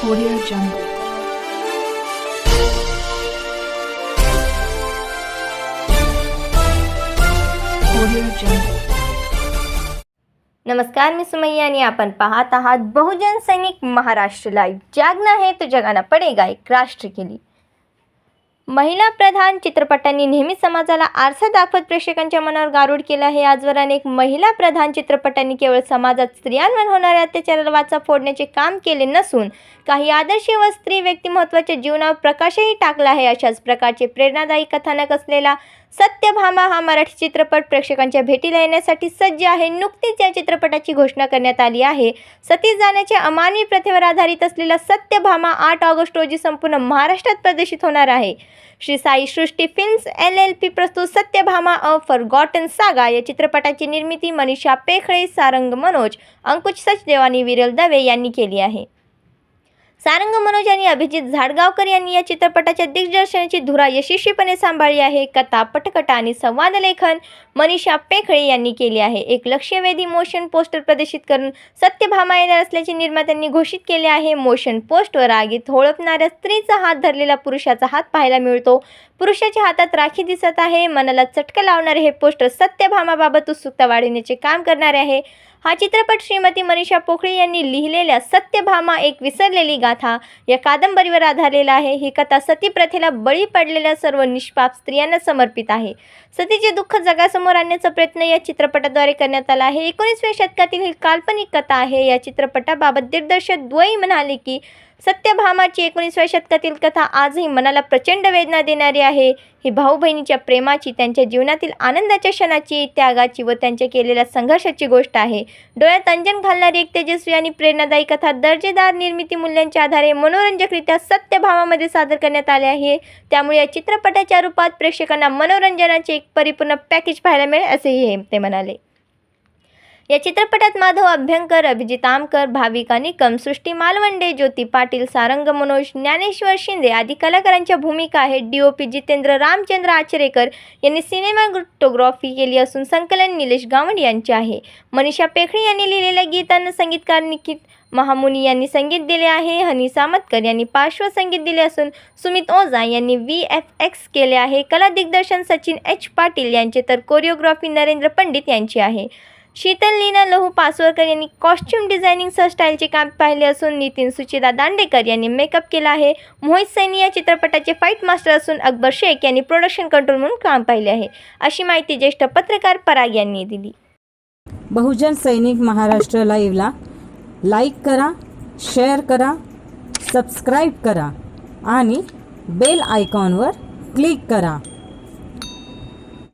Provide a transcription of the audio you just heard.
Audio Jungle. Audio Jungle. नमस्कार, मी सुमैया आपण पाहत आहात बहुजन सैनिक महाराष्ट्र लाईव्ह जागना है तो जगाना पडेगा एक राष्ट्र केली महिला प्रधान चित्रपटांनी नेहमी समाजाला आरसा दाखवत प्रेक्षकांच्या मनावर गारूड केला आहे. आजवर अनेक महिला प्रधान चित्रपटांनी केवळ समाजात स्त्रियांवर होणाऱ्या अत्याचाराला वाचा फोडण्याचे काम केले नसून काही आदर्श व स्त्री व्यक्तिमत्वाच्या जीवनावर प्रकाशही टाकला आहे. अशाच प्रकारचे प्रेरणादायी कथानक असलेला सत्यभामा हा मराठी चित्रपट प्रेक्षकांच्या भेटीला येण्यासाठी सज्ज आहे. नुकतीच या चित्रपटाची घोषणा करण्यात आली आहे. सती जाण्याच्या अमानवी प्रथेवर आधारित असलेला सत्यभामा आठ ऑगस्ट रोजी संपूर्ण महाराष्ट्रात प्रदर्शित होणार आहे. Shri Sai Srushti films L L P प्रस्तुत सत्यभामा अ फॉरगॉटन सागा या चित्रपटाची निर्मिती मनीषा पेखळे सारंग मनोज अंकुश सचदेव आणि विरल दवे यांनी केली आहे. सारंग मनोज आणि अभिजित झाडगावकर यांनी या चित्रपटाच्या दिग्दर्शनाची धुरा यशस्वीपणे सांभाळली आहे. कथा पटकथा आणि संवाद लेखन मनीषा पेखळे यांनी केली आहे. एक लक्ष्यवेधी मोशन पोस्टर प्रदर्शित करून सत्यभामा येणार असल्याचे निर्मात्यांनी घोषित केले आहे. मोशन पोस्टवर आगीत होळपणाऱ्या स्त्रीचा हात धरलेला पुरुषाचा हात पाहायला मिळतो. पुरुषाच्या हातात राखी दिसत आहे. मनाला चटकं लावणारे हे पोस्टर सत्यभामाबाबत उत्सुकता वाढविण्याचे काम करणारे आहे. हा चित्रपट श्रीमती मनीषा पोखळे यांनी लिहिलेल्या सत्यभामा एक विसरलेली गाथा या कादंबरीवर आधारलेला आहे. ही कथा सती प्रथेला बळी पडलेल्या सर्व निष्पाप स्त्रियांना समर्पित आहे. सतीचे दुःख जगासमोर आणण्याचा प्रयत्न या चित्रपटाद्वारे करण्यात आला आहे. एकोणीसव्या शतकातील ही काल्पनिक कथा आहे. या चित्रपटाबाबत दिग्दर्शक द्वई म्हणाले की सत्यभामाची एकोणीसव्या शतकातील कथा आजही मनाला प्रचंड वेदना देणारी आहे. ही भाऊ बहिणीच्या प्रेमाची त्यांच्या जीवनातील आनंदाच्या क्षणाची त्यागाची व त्यांच्या केलेल्या संघर्षाची गोष्ट आहे. डोळ्यात अंजन घालणारी एक तेजस्वी आणि प्रेरणादायी कथा दर्जेदार निर्मिती मूल्यांच्या आधारे मनोरंजकरित्या सत्यभामामध्ये सादर करण्यात आले आहे. त्यामुळे या चित्रपटाच्या रूपात प्रेक्षकांना मनोरंजनाचे एक परिपूर्ण पॅकेज पाहायला मिळेल असेही हे ते म्हणाले. या चित्रपटात माधव अभ्यंकर अभिजित आमकर भाविका निकम सृष्टी मालवंडे ज्योती पाटील सारंग मनोज ज्ञानेश्वर शिंदे आदी कलाकारांच्या भूमिका आहेत. D O P Jitendra Ramchandra Acharekar यांनी सिनेमाटोग्राफी केली असून संकलन निलेश गावंड यांचे आहे. मनीषा पेखळे यांनी लिहिलेल्या गीतांना संगीतकार निखित महामुनी यांनी संगीत दिले आहे. हनी सामतकर यांनी पार्श्वसंगीत दिले असून सुमित ओझा यांनी व्ही एफ एक्स केले आहे. कला दिग्दर्शन सचिन एच पाटील यांचे तर कोरिओग्राफी नरेंद्र पंडित यांची आहे. शीतल लीना लहू पासवरकर यांनी कॉस्ट्युम डिझायनिंगसह स्टाईलचे काम पाहिले असून नितीन सुचिता दांडेकर यांनी मेकअप केला आहे. मोहित सैनी या चित्रपटाचे फाईट मास्टर असून अकबर शेख यांनी प्रोडक्शन कंट्रोल म्हणून काम पाहिले आहे. अशी माहिती ज्येष्ठ पत्रकार पराग यांनी दिली. बहुजन सैनिक महाराष्ट्र लाईव्हला लाईक करा शेअर करा सबस्क्राईब करा आणि बेल आयकॉनवर क्लिक करा.